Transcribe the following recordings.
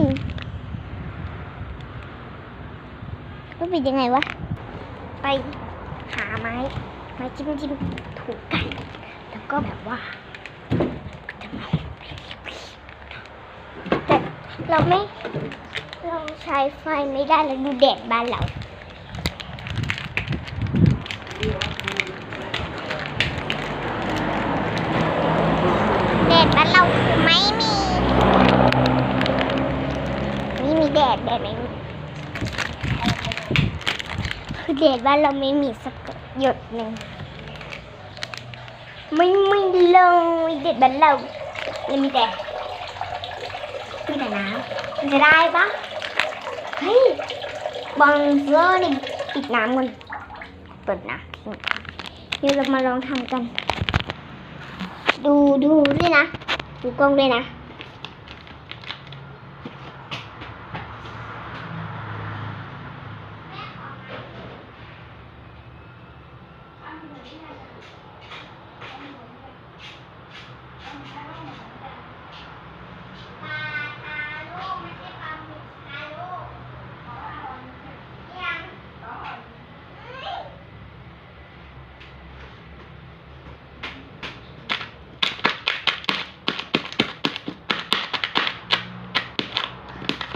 นว่าเป็นยังไงวะ ไปหาไม้ ไม้จิ้มจิ้มถูกกัน แล้วก็แบบว่าแต่เราไม่ เราใช้ไฟไม่ได้แล้วดูแดดบ้านเรา แดดบ้านเราคือไม่มี นี่มีแดดแดดไม่มีคือแดดบ้านเราไม่มีสักหยดหนึ่งไม่ไมีเลยแดดบ้านเราเลยมีแต่มีแต่น้ำมันจะได้ปะเฮ้ยบังเซอร์นี่ปิดน้ำมันเปิดน้ำทิ้งเดี๋ยวเรามาลองทำกัน ดูดูด้วยนะ ดูกล้องด้วยนะ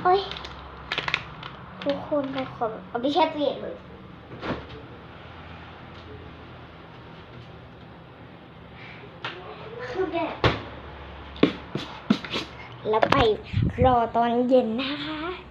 โอ้ยทุกคนเราขอเอาไปแช่ตู้เย็นเลย คือแบบ แล้วไปรอตอนเย็นนะคะ